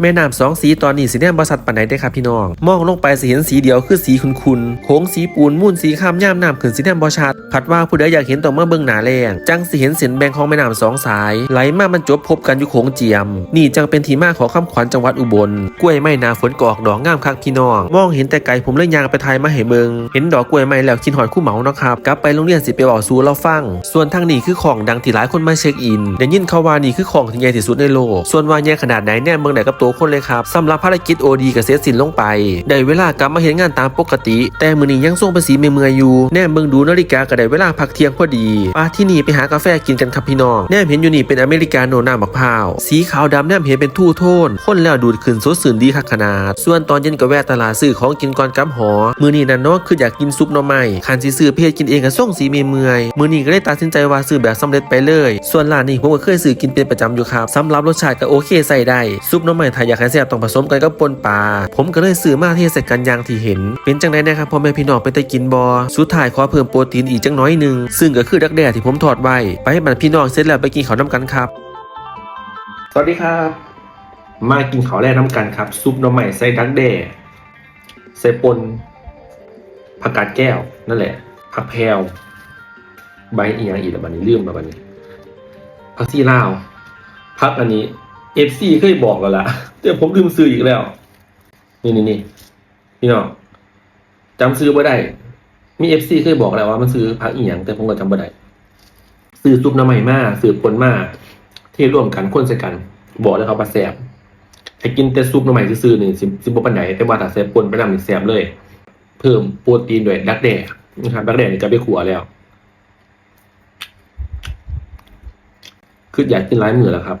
แม่น้ำสองสีตอนนี้สีแนมบริษัทปันไหนได้ครับพี่น้อง มองลงไปสิเห็นสีเดียวคือสีขุนๆโค้งสีปูนมุ่นสีข้ามย่ามน้ำขึ้นสีแนมบอชัดผัดว่าผู้ใดอยากเห็นต้องมาเบิ่งหนาแรงจังสิเห็นเส้นแบ่งของแม่น้ำสองสาย ไหลมามันจบพบกันอยู่โค้งเจียม นี่จังเป็นที่มาของคำขวัญจังหวัดอุบล กล้วยไม้นาฝนกอกดอกงามคักพี่น้องมองเห็นแต่ไกลผมเลยยางไปทายมาให้เบิงเห็นดอกกล้วยไม้แล้วคิดหอยคู่เหมาเนาะครับกลับไปโรงเรียนสิไปบอกสู่เราฟัง ส่วนทางนี้คือของดังที่หลายคนมาเช็คอินได้ยินเขาว่านี่คือของที่ใหญ่ที่สุดในโลก ส่วนว่าใหญ่ขนาดไหนแน่เมืองไหนกับตัวคนเลยครับสำหรับภารกิจโอดีกับเซตสินลงไป ได้เวลากลับมาเห็นงานตามปกติ แต่มือนี้ยังส่งภาษีเมื่อยอยู่แน่เมืองดูนาฬิกาก็ได้เวลาพักเที่ยงพอดีปาที่นี่ไปหากาแฟกินกันครับพี่น้องแน่เห็นอยู่นี่เป็นอเมริกาโน่น้ำมะพร้าว สีขาวดำแน่เห็นเป็นทู่โทน คนแล้วดูดขึ้นสดสื่นดีคักขนาด ส่วนตอนเย็นก็แวะตลาดซื้อของกินก่อนกลับหอ มือนี้นั่นเนาะคืออยากกินซุปหน่อไม้คันสิซื้อเพจกินเองก็ส่งสีเมื่อยมือนี้ก็เลยตัดสินใจว่าซื้อแบบสำเร็จไปเลย ส่วนร้านนี้ผมก็เคยซื้อกินเป็นประจำอยู่ครับสำหรับรสชาติก็โอเคใส่ได้ซุปหน่อไม้ถ้าอยากให้แซ่บต้องผสมกันกับปนปลา ผมก็เลยซื้อมาเทใส่กันอย่างที่เห็น เป็นจังไดนะครับพ่อแม่พี่น้องไปแต่กินบอสุดท้ายขอเพิ่มโปรตีนอีกจังน้อยหนึ่งซึ่งก็คือดักแด้ที่ผมทอดไว้ ไปให้มันพี่น้องเสร็จแล้วไปกินข้าวน้ำกันครับ สวัสดีครับ มากินข้าวแรกน้ำกันครับ ซุปหน่อไม้ใส่ดักแด้ใส่ปนผักกาดแก้วนั่นแหละผักแพรวใบอีหยังอีกแล้วบันนี้ลืมแล้วบันนี้ผักซีลาวพักอันนี้ เอฟซีเคยบอกแล้วล่ะแต่ผมลืมซื้ออีกแล้ว นี่นี่นี่พี่น้องจำซื้อบ่ได้ มีเอฟซีเคยบอกแล้วว่ามันซื้อพักอีหยังแต่ผมก็จำบ่ได้ซื้อซุปน้ำใหม่มาซื้อผลมาเทร่วมกันคนใส่กัน บอกแล้วเขาว่าแซ่บให้กินแต่ซุปน้ำใหม่ซื้อๆนี่สิสิบ่ปานใดแต่ว่าถ้าใส่ปนไปนำนี่แซ่บเลย เพิ่มโปรตีนด้วยดักแด้นะครับดักแด้นี่ก็ไปขัวแล้วคืออยากกินร้ายมือแล้วครับ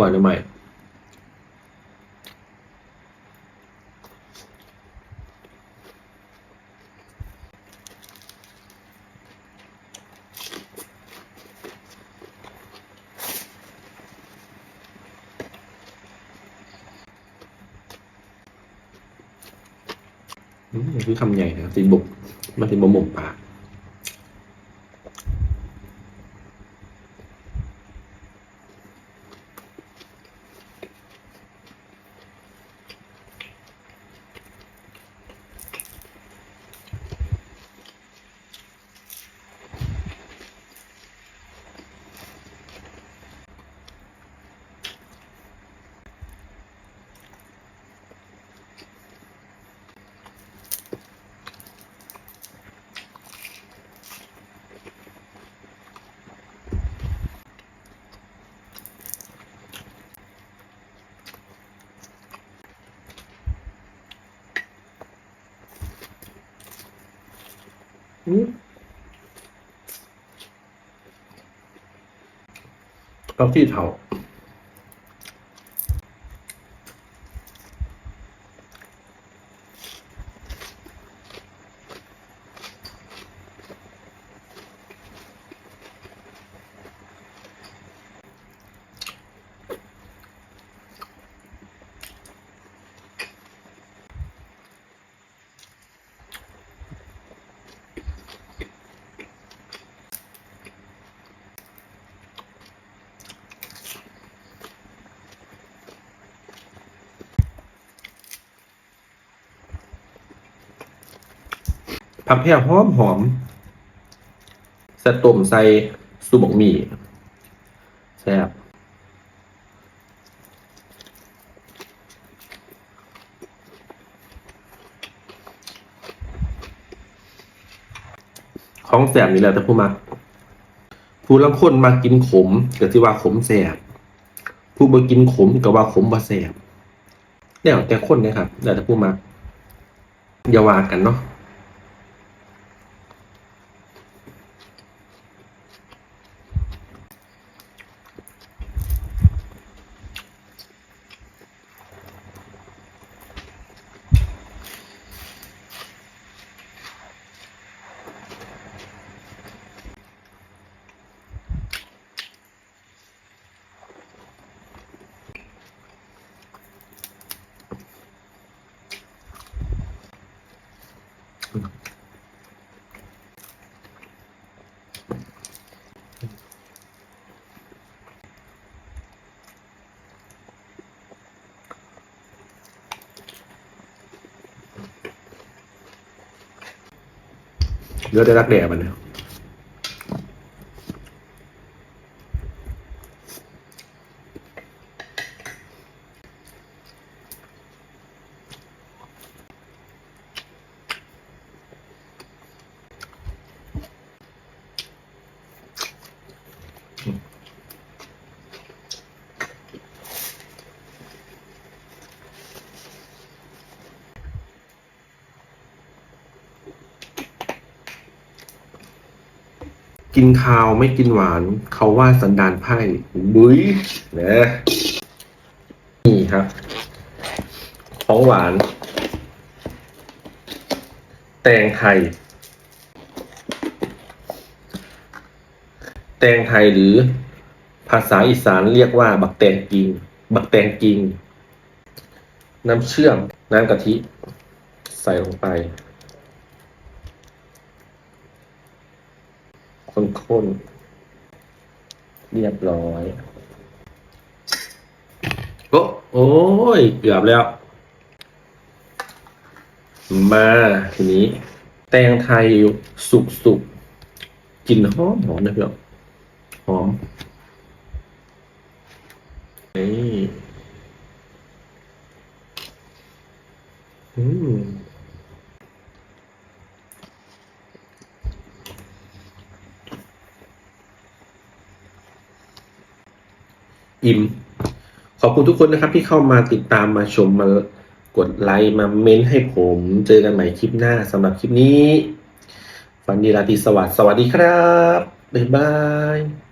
ก่อนจะใหม่อืมคือคำใหญ่นะครับสีบุกมันเป็นบะหม่มปาก อืมเอาที่เถาผักแพรวหอมหอมใส่ต้มใส่ซุบกหมี่แซ่บของแสบนี่แหละแต่ผู้มักผู้ลังคนมากินขมก็สิว่าขมแสบผู้บ่กินขมก็ว่าขมบ่แสบแล้วแต่คนนะครับแล้วแต่ผู้มักอย่าว่ากันเนาะ เลือดได้รักแด่มันนะ กินข้าวไม่กินหวาน เขาว่าสันดานไพ่บุ้ยนะนี่ครับ ของหวาน แตงไทย แตงไทยหรือภาษาอีสานเรียกว่า บักแตงกิง บักแตงกิง น้ำเชื่อม น้ำกะทิ ใส่ลงไป ข้นๆ เรียบร้อย โอ้โอ้ย เกือบแล้ว มาทีนี้ แตงไทยสุกสุกๆกลิ่นหอมหอมนะพี่องหอมนี่อืมิมขอบคุณทุกคนนะครับที่เข้ามาติดตามมาชมมากดไลค์มาเม้นให้ผม เจอกันใหม่คลิปหน้าสำหรับคลิปนี้ ฝันดีราตรีสวัสดิ์สวัสดีครับ บ๊ายบาย